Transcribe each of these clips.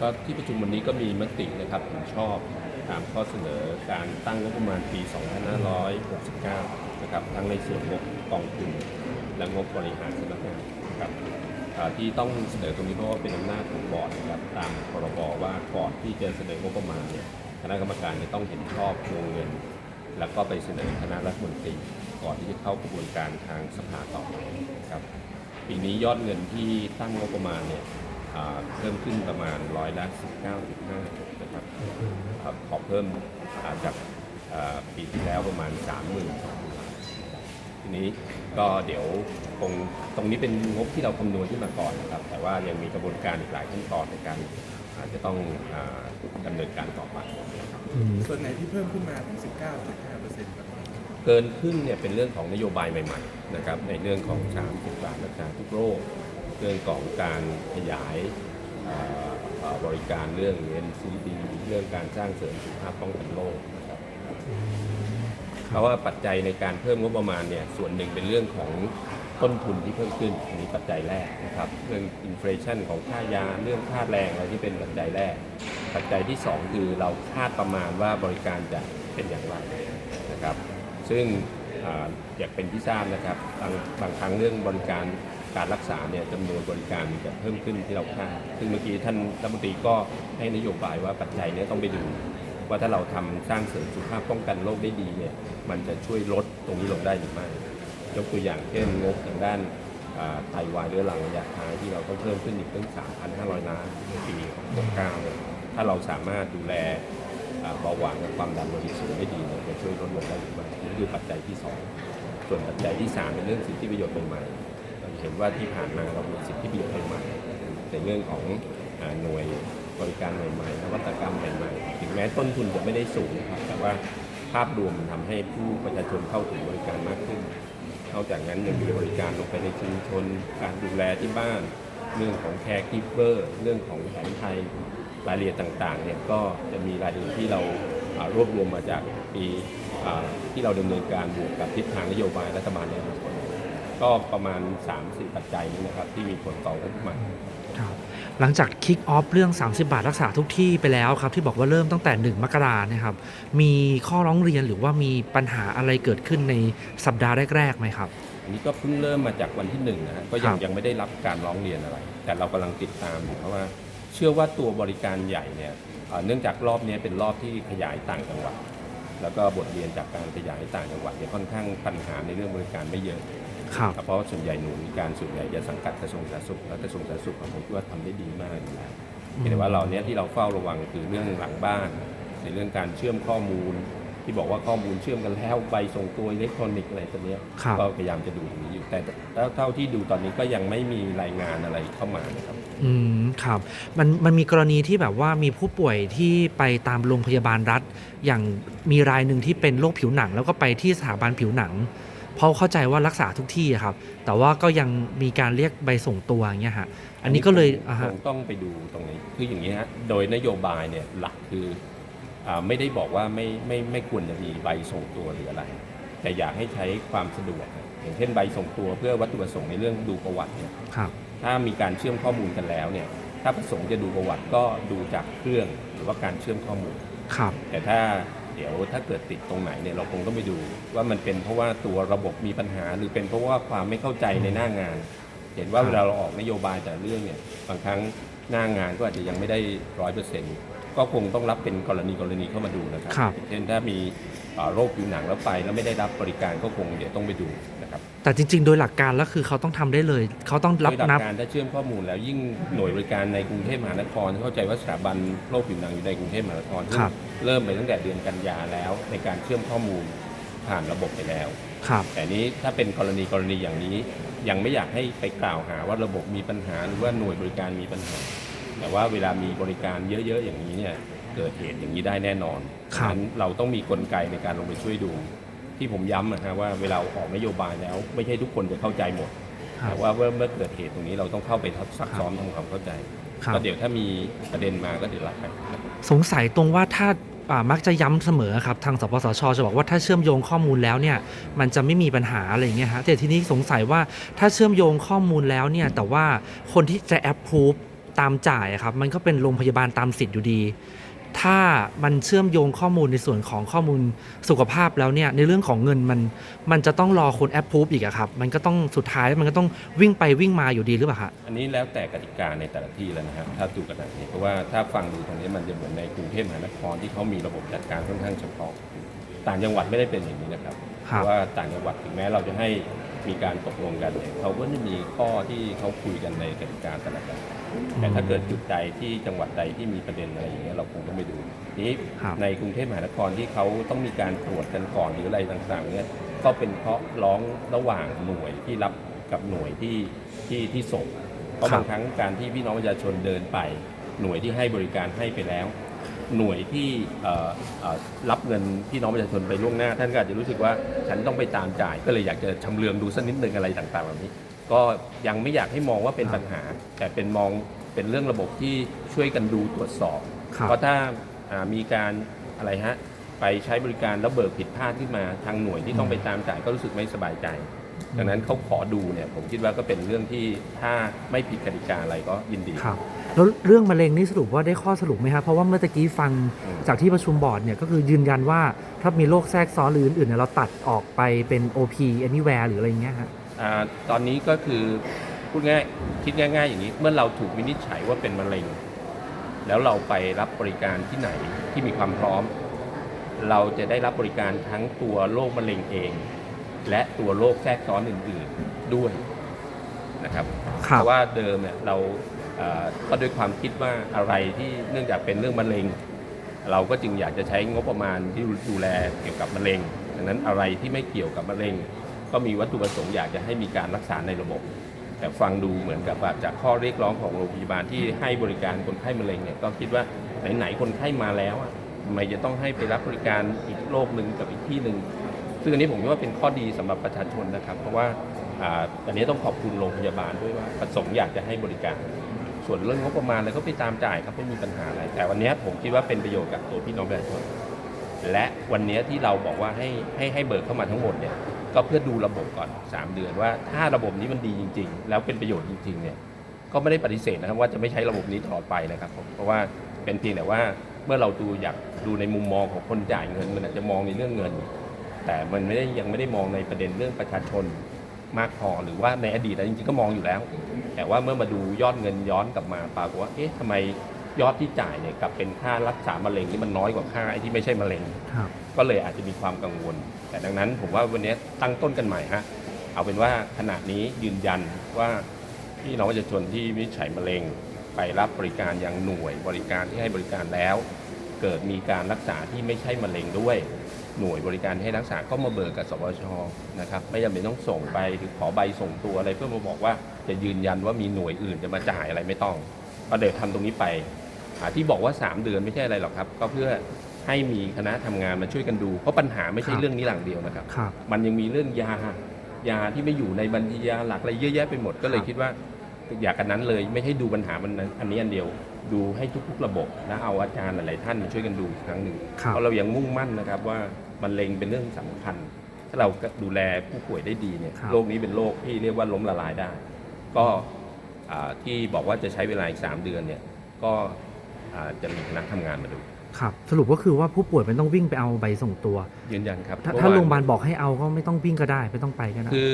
ก็ที่ประชุมวันนี้ก็มีมตินะครับเห็นชอบตามข้อเสนอการตั้งงบประมาณปี 2569 นะครับทั้งในส่วนงบกองทุนและงบบริหารสำนักงานนะครับที่ต้องเสนอตรงนี้เพราะว่าเป็นอำนาจของบอร์ดนะครับตามพรบว่าก่อนที่จะเสนองบประมาณเนี่ยคณะกรรมการจะต้องเห็นชอบวงเงิน แล้วก็ไปเสนอคณะรัฐมนตรีก่อนที่จะเข้ากระบวนการทางสภาต่อไปนะครับปีนี้ยอดเงินที่ตั้งงบประมาณเนี่ย เพิ่มขึ้นประมาณร้อยละ19.5นะครับอ่าขอเพิ่มอ่าจากอ่าปีที่แล้วประมาณ 30,000ทีนี้ก็เดี๋ยวคงตรงนี้เป็นงบที่เราคำนวณขึ้นมาก่อนนะครับ แต่ว่ายังมีกระบวนการอีกหลายขั้นตอนในการอาจจะต้องอาดำเนินการต่อไปส่วนไหนที่เพิ่มขึ้นมาถึง19.5%ครับเกินครึ่งเนี่ยเป็นเรื่องของนโยบายใหม่ๆนะครับในเรื่องของ30บาทรักษาทุกโรค เรื่องของการขยายบริการเรื่อง NCD เรื่องการสร้างเสริมสุขภาพป้องกันโรคนะครับเพราะว่าปัจจัยในการเพิ่มงบประมาณเนี่ยส่วนหนึ่งเป็นเรื่องของต้นทุนที่เพิ่มขึ้นอันนี้ปัจจัยแรกนะครับเรื่องอินฟลชันของค่ายาเรื่องค่าแรงอะไรที่เป็นปัจจัยแรก ปัจจัยที่สองคือเราคาดประมาณว่าบริการจะเป็นอย่างไรนะครับ ซึ่ง อ่าอยากเป็นที่ทราบนะครับบางบางครั้งเรื่องบริการการรักษาเนี่ยจำนวนบริการจะเพิ่มขึ้นที่เราคาดซึ่งเมื่อกี้ท่านรัฐมนตรีก็ให้นโยบายว่าปัจจัยนี้ต้องไปดู ว่าถ้าเราทำสร้างเสริมสุขภาพป้องกันโรคได้ดีเนี่ยมันจะช่วยลดตรงนี้ลงได้หรือไม่ยกตัวอย่างเช่นงบทางด้านไตวายเรื้อรังระยะท้ายที่เราต้องเพิ่มขึ้นอีกตั้ง3,500 ล้านในปี 69 ถ้าเราสามารถดูแล เบาหวานกับความดันโลหิตสูงได้ดีเนี่ยจะช่วยลดลงได้หรือไม่นี่คือปัจจัยที่สองส่วนปัจจัยที่สามเป็นเรื่องสิทธิประโยชน์ใหม่ๆเราเห็นว่าที่ผ่านมาเรามีสิทธิประโยชน์ใหม่ๆในเรื่องของหน่วยบริการใหม่ๆนวัตกรรมใหม่ๆถึงแม้ต้นทุนจะไม่ได้สูงนะครับแต่ว่าภาพรวมมันทำให้ผู้ประชาชนเข้าถึงบริการมากขึ้นนอกจากนั้นยังมีบริการลงไปในชุมชน การดูแลที่บ้าน เรื่องของแคร์คิปเปอร์ เรื่องของแผนไทย รายละเอียดต่างๆเนี่ยก็จะมีรายละเอียดที่เราอ่ารวบรวมมาจากปีอ่าที่เราดำเนินการบวกกับทิศทางนโยบายรัฐบาลในอนาคตก็ประมาณ 3-4 ปัจจัยนี้นะครับที่มีผลต่องบประมาณครับหลังจากคิกออฟเรื่อง 30 บาทรักษาทุกที่ไปแล้วครับ ที่บอกว่าเริ่มตั้งแต่ 1 มกราเนี่ยครับ มีข้อร้องเรียนหรือว่ามีปัญหาอะไรเกิดขึ้นในสัปดาห์แรกๆไหมครับ อันนี้ก็เพิ่งเริ่มมาจากวันที่หนึ่งนะฮะก็ยัคงรับยังไม่ได้รับการร้องเรียนอะไร แต่เรากำลังติดตามอยู่เพราะว่า เชื่อว่าตัวบริการใหญ่เนี่ยเอ่อเนื่องจากรอบนี้เป็นรอบที่ขยายต่างจังหวัด แล้วก็บทเรียนจากการขยายต่างจังหวัดเนี่ยค่อนข้างปัญหาในเรื่องบริการไม่เยอะครับเพราะว่าส่วนใหญ่หน่วยการส่วนใหญ่จะสังกัดกระทรวงสาธารณสุขและกระทรวงสาธารณสุขผมคิดว่าทำได้ดีมากอยู่แล้วเพียงแต่ว่าเราเนี้ยที่เราเฝ้าระวังคือเรื่องหลังบ้าน ในเรื่องการเชื่อมข้อมูล ที่บอกว่าข้อมูลเชื่อมกันแล้วใบส่งตัวอิเล็กทรอนิกส์อะไรตัวเนี้ยครับ ก็พยายามจะดูตรงนี้อยู่แต่แล้วเท่าที่ดูตอนนี้ก็ยังไม่มีรายงานอะไรเข้ามานะครับ อืมครับมันมันมีกรณีที่แบบว่ามีผู้ป่วยที่ไปตามโรงพยาบาลรัฐ อย่างมีรายหนึ่งที่เป็นโรคผิวหนัง แล้วก็ไปที่สถาบันผิวหนัง เพราะเข้าใจว่ารักษาทุกที่อะครับ แต่ว่าก็ยังมีการเรียกใบส่งตัวอย่างเงี้ยฮะอันนี้ก็เลยอ่าคฮะ งต้องไปดูตรงนี้ คืออย่างนี้ฮะ โดยนโยบายเนี่ยหลักคืออา ไม่ได้บอกว่าไม่ไม่ไม่ควรจะมีใบส่งตัวหรืออะไร แต่อยากให้ใช้ความสะดวกนะอย่างเช่นใบส่งตัวเพื่อวัตถุประสงค์ในเรื่องดูประวัติเนี่ยครับถ้ามีการเชื่อมข้อมูลกันแล้วเนี่ยถ้าประสงค์จะดูประวัติก็ดูจากเครื่องหรือว่าการเชื่อมข้อมูลครับ แต่ถ้าเดี๋ยวถ้าเกิดติดตรงไหนเนี่ยเราคงต้องไปดูว่ามันเป็นเพราะว่าตัวระบบมีปัญหา หรือเป็นเพราะว่าความไม่เข้าใจในหน้างาน เห็นว่าครับเวลาเราออกนโยบายแต่ละเรื่องเนี่ยบางครั้งหน้างานก็อาจจะยังไม่ได้ร้อยเปอร์เซ็นต์ ก็คงต้องรับเป็นกรณีกรณีเข้ามาดูนะครับครับ เช่นถ้ามีเอ่อโรคผิวหนังแล้วไปแล้วไม่ได้รับบริการก็คงเดี๋ยวต้องไปดูนะครับแต่จริง ๆ โดยหลักการแล้วคือเขาต้องทำได้เลย เขาต้องรับโดยหลันักบการถ้าเชื่อมข้อมูลแล้วยิ่งหน่วยบริการในกรุงเทพมหานครเข้าใจว่าสถาบันโรคผิวหนังอยู่ในกรุงเทพมหานครซึ่งครับ เริ่มไปตั้งแต่เดือนกันยาแล้ว ในการเชื่อมข้อมูลผ่านระบบไปแล้ว ครับ แต่นี้ถ้าเป็นกรณีกรณีอย่างนี้ยังไม่อยากให้ไปกล่าวหาว่าระบบมีปัญหาหรือว่าหน่วยบริการมีปัญหา แต่ว่าเวลามีบริการเยอะๆอย่างนี้เนี่ยเกิดเหตุอย่างนี้ได้แน่นอนครับ ฉะนั้นเราต้องมีกลไกในการลงไปช่วยดู ที่ผมย้ำนะฮะว่าเวลาออกนโยบายแล้ว ไม่ใช่ทุกคนจะเข้าใจหมด ครับ แต่ว่าเมื่อเมื่อเกิดเหตุตรงนี้เราต้องเข้าไปซักซ้อมทำความเข้าใจครับ ก็เดี๋ยวถ้ามีประเด็นมาก็เดี๋ยวรับไปสงสัยตรงว่าถ้าอ่ามักจะย้ำเสมอครับ ทางสปสชจะบอกว่าถ้าเชื่อมโยงข้อมูลแล้วเนี่ย มันจะไม่มีปัญหาอะไรอย่างเงี้ยฮะแต่ทีนี้สงสัยว่าถ้าเชื่อมโยงข้อมูลแล้วเนี่ย แต่ว่าคนที่จะแอปพูฟ ตามจ่ายอะครับมันก็เป็นโรงพยาบาลตามสิทธิ์อยู่ดี ถ้ามันเชื่อมโยงข้อมูลในส่วนของข้อมูลสุขภาพแล้วเนี่ยในเรื่องของเงินมันมันจะต้องรอคนแอปพูฟอีกอะครับมันก็ต้องสุดท้ายมันก็ต้องวิ่งไปวิ่งมาอยู่ดีหรือเปล่าฮะอันนี้แล้วแต่กติกาในแต่ละที่แล้วนะครับถ้าดูกันแบบนี้เพราะว่าถ้าฟังดูตรงนี้มันจะเหมือนในกรุงเทพมหานครที่เขามีระบบจัดการค่อนข้างเฉพาะต่างจังหวัดไม่ได้เป็นอย่างนี้นะครับคเพรับราะว่าต่างจังหวัดถึงแม้เราจะให้มีการตกลงกันเนี่ยเขาก็จะมีข้อที่เขาคุยกันในกติกาแต่ละแบบ แต่ถ้าเกิดจุดใดที่จังหวัดใดที่มีประเด็นอะไรอย่างเงี้ยเราคงต้องไปดูนี้ครับในกรุงเทพมหานครที่เขาต้องมีการตรวจกันก่อนหรืออะไรต่างๆเนี่ยก็เป็นเพราะร้องระหว่างหน่วยที่รับกับหน่วยที่ที่ที่ส่งเพราะครับบางครั้งการที่พี่น้องประชาชนเดินไป หน่วยที่ให้บริการให้ไปแล้ว หน่วยที่เอ่อเอ่อรับเงินพี่น้องประชาชนไปล่วงหน้า ท่านก็อาจจะรู้สึกว่าฉันต้องไปตามจ่าย ก็เลยอยากจะชำเลืองดูสักนิดหนึ่งอะไรต่างๆแบบนี้ ก็ยังไม่อยากให้มองว่าเป็นปัญหา แต่เป็นมองเป็นเรื่องระบบที่ช่วยกันดูตรวจสอบครับเพราะถ้าอ่ามีการอะไรฮะไปใช้บริการแล้วเบิกผิดพลาดขึ้นมาทางหน่วยที่ต้องไปตามจ่ายก็รู้สึกไม่สบายใจ ดังนั้นเขาขอดูเนี่ยผมคิดว่าก็เป็นเรื่องที่ถ้าไม่ผิดกติกาอะไรก็ยินดีครับแล้วเรื่องมะเร็งนี่สรุปว่าได้ข้อสรุปไหมครับเพราะว่าเมื่อตะกี้ฟังอืมจากที่ประชุมบอร์ดเนี่ยก็คือยืนยันว่าถ้ามีโรคแทรกซ้อนหรืออื่นๆเนี่ยเราตัดออกไปเป็น OP anywhere หรืออะไรอย่างเงี้ยฮะอา ตอนนี้ก็คือพูดง่ายคิดง่าย ๆ อย่างนี้ เมื่อเราถูกวินิจฉัยว่าเป็นมะเร็ง แล้วเราไปรับบริการที่ไหนที่มีความพร้อม เราจะได้รับบริการทั้งตัวโรคมะเร็งเอง และตัวโรคแทรกซ้อนอื่น ๆด้วยนะครับครัเพบราะว่าเดิมเนี่ยเราเอ่อก็ด้วยความคิดว่าอะไรที่เนื่องจากเป็นเรื่องมะเร็ง เราก็จึงอยากจะใช้งบประมาณที่ดูแลเกี่ยวกับมะเร็งดังนั้นอะไรที่ไม่เกี่ยวกับมะเร็ง ก็มีวัตถุประสงค์อยากจะให้มีการรักษาในระบบ แต่ฟังดูเหมือนกับว่าจากข้อเรียกร้องของโรงพยาบาลที่ให้บริการคนไข้มะเร็งเนี่ยก็คิดว่าไหนๆคนไข้มาแล้วอะทำไมจะต้องให้ไปรับบริการอีกโรคหนึ่งกับอีกที่หนึ่งซึ่งอันนี้ผมคิดว่าเป็นข้อดีสำหรับประชาชนนะครับ เพราะว่าอ่าอันนี้ต้องขอบคุณโรงพยาบาลด้วยว่าประสงค์อยากจะให้บริการ ส่วนเรื่องงบประมาณอะไรก็ไปตามจ่ายครับไม่มีปัญหาอะไร แต่วันนี้ผมคิดว่าเป็นประโยชน์กับตัวพี่น้องประชาชนและวันนี้ที่เราบอกว่าให้ให้ให้เบิกเข้ามาทั้งหมดเนี่ย ก็เพื่อดูระบบก่อน 3 เดือนว่าถ้าระบบนี้มันดีจริง ๆ แล้วเป็นประโยชน์จริงๆเนี่ยก็ไม่ได้ปฏิเสธนะครับว่าจะไม่ใช้ระบบนี้ตลอดไปนะครับผมเพราะว่าเป็นเพียงแต่ว่าเมื่อเราดูอยากดูในมุมมองของคนจ่ายเงิน มันอาจจะมองในเรื่องเงิน แต่มันไม่ได้ยังไม่ได้มองในประเด็นเรื่องประชาชนมากพอหรือว่าในอดีตนะจริงๆก็มองอยู่แล้ว แต่ว่าเมื่อมาดูยอดเงินย้อนกลับมาปรากฏว่าเอ๊ะทำไม ยอดที่จ่ายเนี่ยกลับเป็นค่ารักษามะเร็งที่มันน้อยกว่าค่าไอ้ที่ไม่ใช่มะเร็ง ครับ ก็เลยอาจจะมีความกังวล แต่ดังนั้นผมว่าวันนี้ตั้งต้นกันใหม่ฮะเอาเป็นว่าขณะนี้ยืนยันว่าพี่น้องประชาชนที่วินิจฉัยมะเร็ง ไปรับบริการยังหน่วยบริการที่ให้บริการแล้ว เกิดมีการรักษาที่ไม่ใช่มะเร็งด้วย หน่วยบริการให้รักษาก็มาเบิกกับสปชนะครับไม่จำเป็นต้องส่งไปหรือขอใบส่งตัวอะไรเพื่อมาบอกว่าจะยืนยันว่ามีหน่วยอื่นจะมาจ่ายอะไรไม่ต้องก็เดี๋ยวทำตรงนี้ไปอ่า ที่บอกว่า 3 เดือนไม่ใช่อะไรหรอกครับ ก็เพื่อให้มีคณะทำงานมาช่วยกันดู เพราะปัญหาไม่ใช่ครับเรื่องนี้หลังเดียวนะครับครับ มันยังมีเรื่องยายาที่ไม่อยู่ในบัญชียาหลักอะไรเยอะแยะไปหมดก็เลยครับคิดว่าอยากกันนั้นเลยไม่ให้ดูปัญหามันอันนี้อันเดียว ดูให้ทุกๆระบบและเอาอาจารย์หลายๆท่านมาช่วยกันดูอีกครั้งหนึ่งครับเพราะเรายังมุ่งมั่นนะครับว่ามะเร็งเป็นเรื่องสำคัญ ถ้าเราดูแลผู้ป่วยได้ดีเนี่ยครับโรคนี้เป็นโรคที่เรียกว่าล้มละลายได้ ก็อ่าที่บอกว่าจะใช้เวลาอีกสามเดือนเนี่ยก็อ่า จะมีคณะทำงานมาดูครับสรุปก็คือว่าผู้ป่วยมันต้องวิ่งไปเอาใบส่งตัว ยืนยันครับถ้าเมื่อถ้าวนโรงพยาบาลบอกให้เอาก็ไม่ต้องวิ่งก็ได้ไม่ต้องไปก็ได้คือ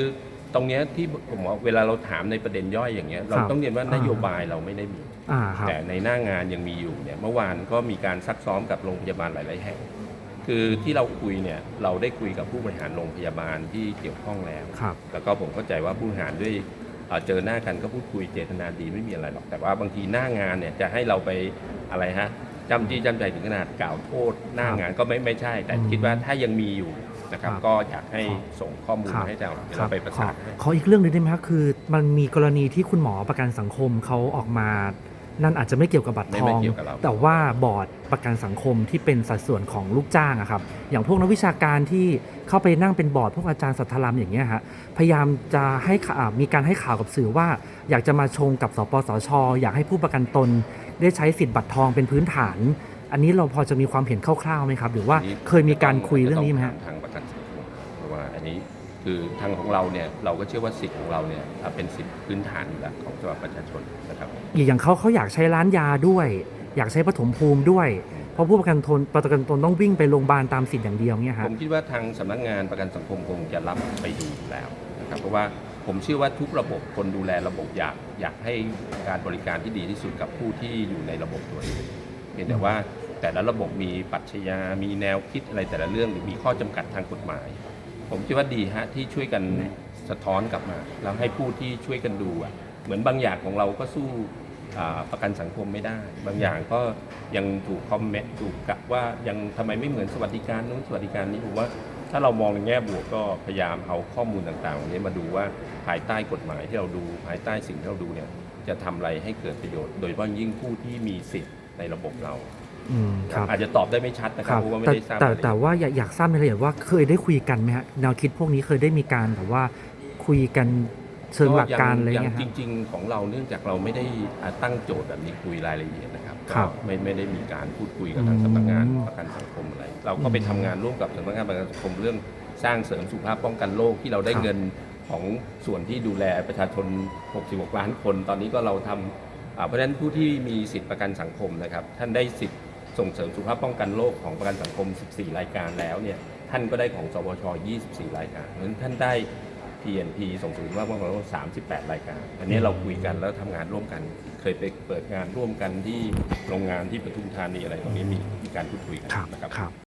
ตรงเนี้ยที่ผมบอกเวลาเราถามในประเด็นย่อยอย่างเงี้ยเราครับต้องเรียนว่าอ่านนโยบายเราไม่ได้มีอ่าครับแต่ในหน้างานยังมีอยู่เนี่ยเมื่อวานก็มีการซักซ้อมกับโรงพยาบาลหลาย ๆ แห่ง คือที่เราคุยเนี่ยเราได้คุยกับผู้บริหารโรงพยาบาลที่เกี่ยวข้องแล้วครับแล้วก็ผมเข้าใจว่าผู้บริหารด้วย เอ่อเจอหน้ากันก็พูดคุยเจตนาดีไม่มีอะไรหรอก แต่ว่าบางทีหน้างานเนี่ยจะให้เราไปอะไรฮะจำจี้จำใจถึงขนาดกล่าวโทษหน้างานก็ไม่ไม่ใช่ แต่อืมคิดว่าถ้ายังมีอยู่นะครับครับก็อยากให้ส่งข้อมูลครับให้เราเดี๋ยวครัเราบไปประขอสานให้ขออีกเรื่องหนึงได้ไหมครับคือ มันมีกรณีที่คุณหมอประกันสังคมเขาออกมา นั่นอาจจะไม่เกี่ยวกับบัตรไม่ทไม่อง เกี่ยวกับเรา แต่ว่าบอร์ดประกันสังคมที่เป็นสัดส่วนของลูกจ้างอะครับ อย่างพวกนักวิชาการที่เข้าไปนั่งเป็นบอร์ดพวกอาจารย์สัทธรามอย่างเงี้ยฮะ พยายามจะให้ข่าวมีการให้ข่าวกับสื่อว่า อยากจะมาชงกับสปสช อยากให้ผู้ประกันตน ได้ใช้สิทธิ์บัตรทองเป็นพื้นฐาน อันนี้เราพอจะมีความเห็นคร่าวๆไหมครับ หรือว่าเคยมีการคุยเรื่องนี้ไหมฮะต้ถทางประกันสังคมเพราะว่าอันนี้ คือทางของเราเนี่ยเราก็เชื่อว่าสิทธิ์ของเราเนี่ยอะเป็นสิทธิพื้นฐานอยู่แล้วของสำหรับประชาชนนะครับอย่างเขาเขาอยากใช้ร้านยาด้วย อยากใช้ปฐมภูมิด้วยเพราะผู้ประกันตนประกันตนต้องวิ่งไปโรงพยาบาลตามสิทธิ์อย่างเดียวเนี่ยผฮะมคิดว่าทางสำนักงานประกันสังคมคงจะรับไปดูอยู่แล้วนะครับเพราะว่าผมเชื่อว่าทุกระบบคนดูแลระบบอยากอยากให้การบริการที่ดีที่สุดกับผู้ที่อยู่ในระบบตัวเองเพียงแต่ว่าแต่ละระบบมีปรัชญามีแนวคิดอะไรแต่ละเรื่องหรือมีข้อจำกัดทางกฎหมาย ผมคิดว่าดีฮะที่ช่วยกันสะท้อนกลับมาแล้วให้ผู้ที่ช่วยกันดูอะเหมือนบางอย่างของเราก็สู้อ่าประกันสังคมไม่ได้ บางอย่างก็ยังถูกคอมเมนต์ถูกกับว่ายังทำไมไม่เหมือนสวัสดิการนู้นสวัสดิการนี้ผมว่า ถ้าเรามองในแง่บวกก็พยายามเอาข้อมูลต่างๆเหล่านี้มาดูว่าภายใต้กฎหมายที่เราดู ภายใต้สิ่งที่เราดูเนี่ยจะทำอะไรให้เกิดประโยชน์ โดยเฉพาะยิ่งผู้ที่มีสิทธิ์ในระบบเรา อืมครับอาจจะตอบได้ไม่ชัดนะคครับรับเพราะว่าไม่แต่ได้ทราบแต่รายละเอียด แต่ว่าอยากอยากทราบในรายละเอียดว่าเคยได้คุยกันไหมฮะแนวคิดพวกนี้เคยได้มีการแบบว่าคุยกันเชิงหลักการอะไรย่างเงี้ยจฮะริง ๆ ของเราเนื่องจากเราไม่ได้อ่าตั้งโจทย์แบบนี้คุยรายละเอียดนะครับครับก็ไม่ไม่ได้มีการพูดคุยกับทางอืมสำนักงานประกันสังคมอะไร เราก็ไปอืมทำงานร่วมกับสำนักงานประกันสังคมเรื่องสร้างเสริมสุขภาพป้องกันโรคที่เราได้ครับ เงินของส่วนที่ดูแลประชาชน 66 ล้านคน ตอนนี้ก็เราทำอ่าเพราะฉะนั้นผู้ที่มีสิทธิประกันสังคมนะครับท่านได้สิทธิ์ ส่งเสริมสุขภาพป้องกันโรคของประกันสังคม 14 รายการแล้วเนี่ยท่านก็ได้ของสวช 24 รายการเพราะฉะนั้นท่านได้ PNP ส่งเสริมสุขภาพป้องกันโรค 38 รายการ อันนี้เราคุยกันแล้วทำงานร่วมกัน เคยไปเปิดงานร่วมกันที่โรงงานที่ปทุมธานีอะไรตรงนี้มีมีการพูดคุยกันครับนะครับครับ